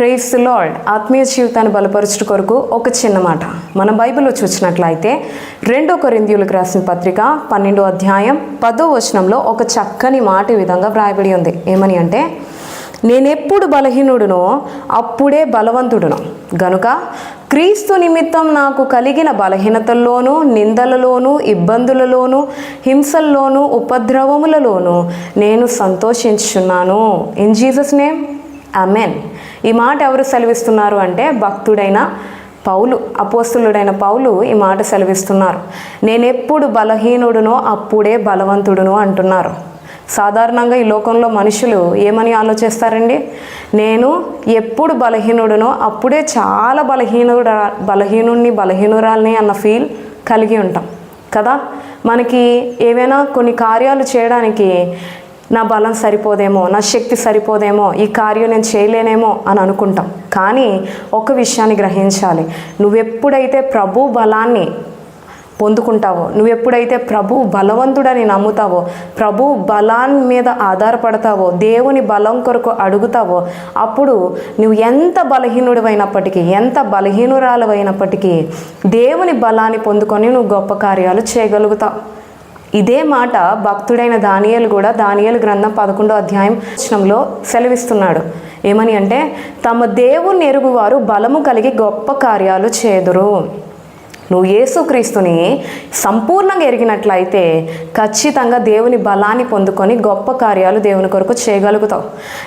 Praise lord ఆత్మీయ జీవితాన్ని బలపరచుట కొరకు ఒక చిన్న మాట. మన బైబిల్లో చూసినట్లయితే రెండో కొరింద్యులకు రాసిన పత్రిక పన్నెండో అధ్యాయం పదో వచనంలో ఒక చక్కని మాట ఈ విధంగా వ్రాయబడి ఉంది. ఏమని అంటే నేనెప్పుడు బలహీనుడునో అప్పుడే బలవంతుడును. గనుక క్రీస్తు నిమిత్తం నాకు కలిగిన బలహీనతల్లోనూ నిందలలోనూ ఇబ్బందులలోనూ హింసల్లోనూ ఉపద్రవములలోనూ నేను సంతోషించున్నాను ఇన్ జీసస్ నేమ్ అమెన్ ఈ మాట ఎవరు సెలవిస్తున్నారు అంటే భక్తుడైన పౌలు అపోస్తులుడైన పౌలు ఈ మాట సెలవిస్తున్నారు. నేనెప్పుడు బలహీనుడునో అప్పుడే బలవంతుడును అంటున్నారు. సాధారణంగా ఈ లోకంలో మనుషులు ఏమని ఆలోచిస్తారండి? నేను ఎప్పుడు బలహీనుడునో అప్పుడే చాలా బలహీనుడు బలహీనుడిని బలహీనురాల్ని అన్న ఫీల్ కలిగి ఉంటాం. కదా? మనకి ఏవైనా కొన్ని కార్యాలు చేయడానికి నా బలం సరిపోదేమో నా శక్తి సరిపోదేమో ఈ కార్యం నేను చేయలేనేమో అని అనుకుంటాం. కానీ ఒక విషయాన్ని గ్రహించాలి. నువ్వెప్పుడైతే ప్రభు బలాన్ని పొందుకుంటావో నువ్వు ఎప్పుడైతే ప్రభు బలవంతుడని నమ్ముతావో ప్రభు బలాన్ని మీద ఆధారపడతావో దేవుని బలం కొరకు అడుగుతావో అప్పుడు నువ్వు ఎంత బలహీనుడివైనప్పటికీ ఎంత బలహీనురాలవైనప్పటికీ దేవుని బలాన్ని పొందుకొని నువ్వు గొప్ప కార్యాలు చేయగలుగుతావు. ఇదే మాట భక్తుడైన దానియలు కూడా దానియలు గ్రంథం పదకొండో అధ్యాయం వచనంలో సెలవిస్తున్నాడు. ఏమని అంటే తమ దేవుని ఎరుగువారు బలము కలిగి గొప్ప కార్యాలు చేదురు. నువ్వు యేసుక్రీస్తుని సంపూర్ణంగా ఎరిగినట్లయితే ఖచ్చితంగా దేవుని బలాన్ని పొందుకొని గొప్ప కార్యాలు దేవుని కొరకు చేయగలుగుతావు.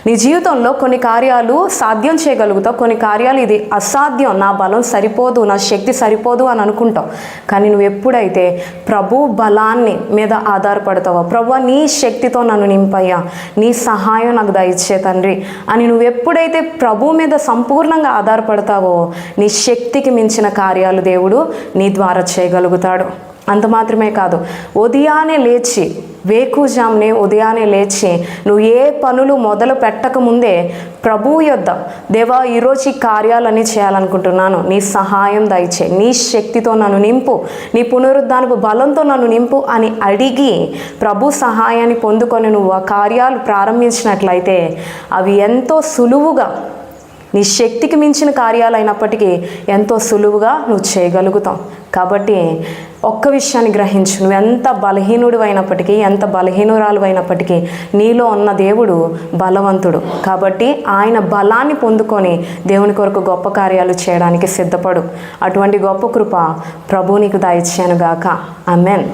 నీ జీవితంలో కొన్ని కార్యాలు సాధ్యం చేయగలుగుతావు. కొన్ని కార్యాలు ఇది అసాధ్యం. నా బలం సరిపోదు నా శక్తి సరిపోదు అని అనుకుంటావు. కానీ నువ్వు ఎప్పుడైతే ప్రభు బలాన్ని మీద ఆధారపడతావో ప్రభు నీ శక్తితో నన్ను నింపయ్యా నీ సహాయం నాకు దయచే తండ్రి అని నువ్వు ఎప్పుడైతే ప్రభు మీద సంపూర్ణంగా ఆధారపడతావో నీ శక్తికి మించిన కార్యాలు దేవుడు నీ ద్వారా చేయగలుగుతాడు. అంత మాత్రమే కాదు ఉదయాన్నే లేచి వేకుజామునే ఉదయాన్నే లేచి నువ్వు ఏ పనులు మొదలు పెట్టకముందే ప్రభు యొద్ద దేవా ఈరోజు ఈ కార్యాలన్నీ చేయాలనుకుంటున్నాను. నీ సహాయం దయచే నీ శక్తితో నన్ను నింపు నీ పునరుద్ధానపు బలంతో నన్ను నింపు అని అడిగి ప్రభు సహాయాన్ని పొందుకొని నువ్వు ఆ కార్యాలు ప్రారంభించినట్లయితే అవి ఎంతో సులువుగా నీ శక్తికి మించిన కార్యాలు అయినప్పటికీ ఎంతో సులువుగా నువ్వు చేయగలుగుతావు. కాబట్టి ఒక్క విషయాన్ని గ్రహించు. నువ్వు ఎంత బలహీనుడు అయినప్పటికీ ఎంత బలహీనురాలు అయినప్పటికీ నీలో ఉన్న దేవుడు బలవంతుడు. కాబట్టి ఆయన బలాన్ని పొందుకొని దేవుని కొరకు గొప్ప కార్యాలు చేయడానికి సిద్ధపడు. అటువంటి గొప్ప కృప ప్రభు నీకు దయచేయనుగాక అమెన్